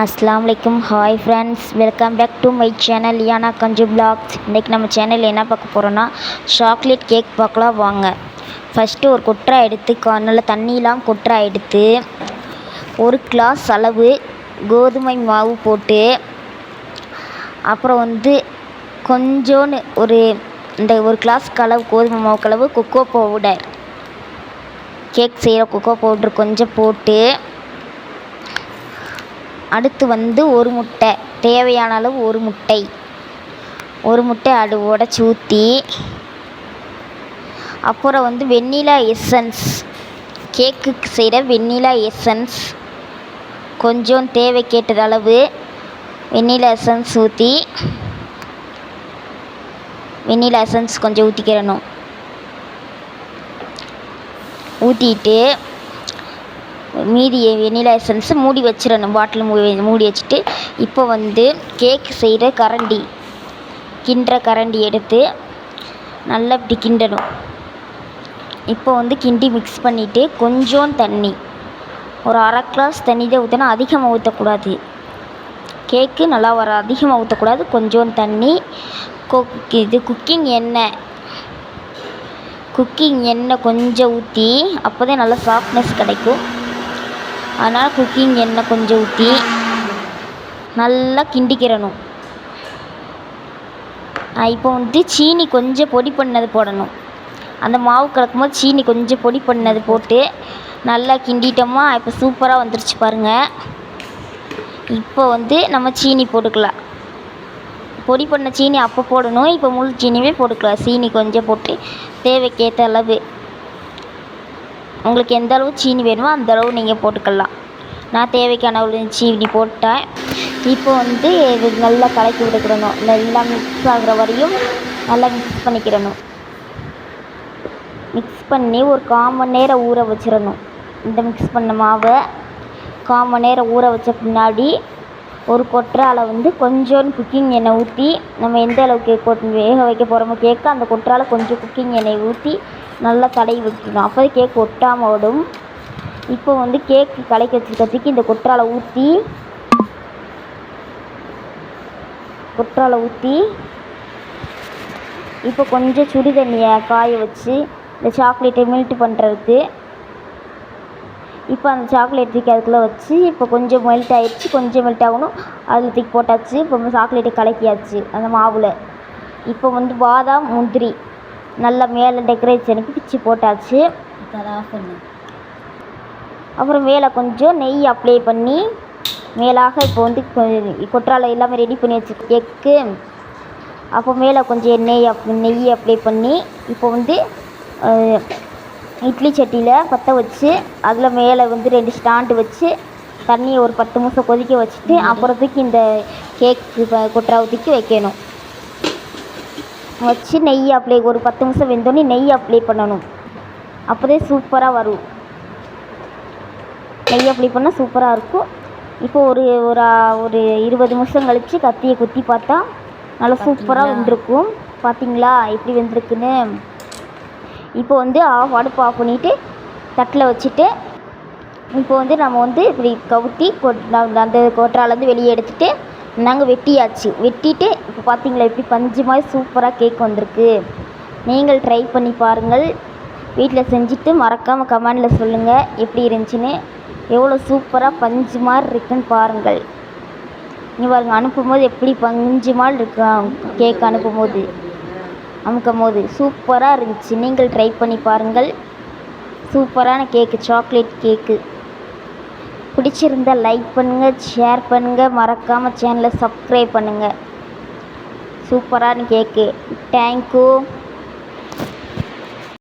அஸ்லாம் வலைக்கும் hi friends welcome back to my channel யானா கஞ்சு vlogs இன்றைக்கி நம்ம சேனலில் என்ன பார்க்க போகிறோன்னா சாக்லேட் கேக் பார்க்கலாம் வாங்க. ஃபஸ்ட்டு ஒரு கொட்டரை எடுத்து நல்ல தண்ணியெலாம் கொட்டரை எடுத்து ஒரு கிளாஸ் அளவு கோதுமை மாவு போட்டு அப்புறம் வந்து கொஞ்சோன்னு ஒரு இந்த ஒரு கிளாஸ்க்கு அளவு கோதுமை மாவுக்கு அளவு கொக்கோ பவுடர் கேக் செய்கிற கொக்கோ பவுட்ரு கொஞ்சம் போட்டு அடுத்து வந்து ஒரு முட்டை. தேவையான அளவு ஒரு முட்டை. ஒரு முட்டை அது உடச்சி ஊற்றி அப்புறம் வந்து வெண்ணிலா எசன்ஸ் கேக்குக்கு செய்கிற வெண்ணிலா எசன்ஸ் கொஞ்சம் தேவை கேட்டது அளவு வெண்ணிலா எசன்ஸ் ஊற்றி வெண்ணிலா எசன்ஸ் கொஞ்சம் ஊற்றிக்கிறணும் ஊற்றிட்டு மீதி வெனிலா எசன்ஸை மூடி வச்சிடணும். பாட்டில் மூடி மூடி வச்சுட்டு இப்போ வந்து கேக் செய்கிற கரண்டி கிண்டுற கரண்டி எடுத்து நல்லா இப்படி கிண்டணும். இப்போ வந்து கிண்டி மிக்ஸ் பண்ணிவிட்டு கொஞ்சோண்டு தண்ணி ஒரு அரை கிளாஸ் தண்ணி தான் ஊற்றினா அதிகமாக ஊற்றக்கூடாது கேக்கு நல்லா வர அதிகமாக ஊற்றக்கூடாது கொஞ்சோண்டு தண்ணி கொக் இது குக்கிங் எண்ணெய் குக்கிங் எண்ணெய் கொஞ்சம் ஊற்றி அப்போ தான் நல்லா சாஃப்ட்னஸ் கிடைக்கும். அதனால் குக்கிங் எண்ணெய் கொஞ்சம் ஊற்றி நல்லா கிண்டிக்கிறணும். இப்போ வந்து சீனி கொஞ்சம் பொடி பண்ணது போடணும். அந்த மாவு கலக்கும்போது சீனி கொஞ்சம் பொடி பண்ணது போட்டு நல்லா கிண்டிட்டோமா இப்போ சூப்பராக வந்துருச்சு பாருங்கள் இப்போ வந்து நம்ம சீனி போட்டுக்கலாம். பொடி பண்ண சீனி அப்போ போடணும் இப்போ முழு சீனியுமே போட்டுக்கலாம். சீனி கொஞ்சம் போட்டு தேவைக்கேற்ற அளவு. உங்களுக்கு எந்த அளவு சீனி வேணுமோ அந்த அளவு நீங்கள் போட்டுக்கலாம். நான் தேவைக்கான அளவு சீனி போட்டேன். இப்போ வந்து இது நல்லா கலக்கி விட்டுக்கிடணும். நல்லா மிக்ஸ் ஆகிற வரையும் நல்லா மிக்ஸ் பண்ணிக்கிடணும். மிக்ஸ் பண்ணி ஒரு கால் மணி நேரம் ஊற வச்சிடணும். இந்த மிக்ஸ் பண்ண மாவை கால் மணி நேரம் ஊற வச்ச பின்னாடி ஒரு கொற்றால வந்து கொஞ்சோண்டு குக்கிங் எண்ணெய் ஊற்றி நம்ம எந்த அளவுக்கு வேக வைக்க போகிறோமோ கேட்க அந்த கொற்றால கொஞ்சம் குக்கிங் எண்ணெய் ஊற்றி நல்லா தடவி வைக்கணும் அப்போ கேக் ஒட்டாமல் ஓடும். இப்போ வந்து கேக் கலக்கி வச்சுருக்கிறதுக்கு இந்த கொட்டரால் ஊற்றி கொட்டரால் ஊற்றி இப்போ கொஞ்சம் சுடு தண்ணியை காய வச்சு இந்த சாக்லேட்டை மெல்ட் பண்ணுறதுக்கு இப்போ அந்த சாக்லேட் தூக்கி அதுக்குள்ளே வச்சு இப்போ கொஞ்சம் மெல்ட் ஆகிடுச்சு கொஞ்சம் மெல்ட் ஆகணும். அதில் தூக்கி போட்டாச்சு இப்போ சாக்லேட்டை கலக்கியாச்சு அந்த மாவில். இப்போ வந்து பாதாம் முந்திரி. நல்லா மேலே டெக்கரேஷனுக்கு பிச்சு போட்டாச்சு. அப்புறம் மேலே கொஞ்சம் நெய் அப்ளை பண்ணி மேலாக இப்போ வந்து கொற்றால எல்லாமே ரெடி பண்ணி வச்சு கேக்கு அப்போ மேலே கொஞ்சம் எண்ணெய் அப் நெய் அப்ளை பண்ணி இப்போ வந்து இட்லி சட்டியில் பற்ற வச்சு அதில் மேலே வந்து ரெண்டு ஸ்டாண்டு வச்சு தண்ணியை ஒரு பத்து நிமிஷம் கொதிக்க வச்சுட்டு அப்புறத்துக்கு இந்த கேக்கு கொற்றாவை தூக்கி வைக்கணும். வச்சு நெய் அப்ளை ஒரு பத்து நிமிஷம் வெந்தோடனே நெய் அப்ளை பண்ணணும். அப்போதே சூப்பராக வரும். நெய் அப்ளை பண்ணால் சூப்பராக இருக்கும். இப்போ ஒரு ஒரு ஒரு இருபது நிமிஷம் கழித்து கத்தியை குத்தி பார்த்தா நல்லா சூப்பராக? வெந்திருக்கும். பார்த்தீங்களா எப்படி வெந்திருக்குன்னு? இப்போ வந்து ஆஃப் அடுப்பு ஆஃப் பண்ணிவிட்டு தட்டில் வச்சுட்டு இப்போ வந்து நம்ம வந்து இப்படி கவுத்தி கொட்- அந்த கொட்டராலேருந்து வெளியே எடுத்துட்டு நாங்கள் வெட்டியாச்சு. வெட்டிட்டு இப்போ பார்த்தீங்களா எப்படி பஞ்சு மாதிரி சூப்பராக கேக் வந்திருக்கு. நீங்கள் ட்ரை பண்ணி பாருங்கள். வீட்டில் செஞ்சுட்டு மறக்காமல் கமெண்டில் சொல்லுங்கள் எப்படி இருந்துச்சுன்னு. எவ்வளோ சூப்பராக பஞ்சு மாதிரி இருக்குன்னு பாருங்கள். நீ பாருங்கள் அனுப்பும்போது எப்படி பஞ்சு மாதிரி இருக்கும் கேக் அனுப்பும்போது. அமுக்கும் போது சூப்பராக இருந்துச்சு. நீங்கள் ட்ரை பண்ணி பாருங்கள். சூப்பரான கேக்கு சாக்லேட் கேக்கு பிடிச்சிருந்தா லைக் பண்ணுங்கள் ஷேர் பண்ணுங்கள் மறக்காமல் சேனலை சப்ஸ்கிரைப் பண்ணுங்கள் சூப்பரான கேக்கு. தேங்க்யூ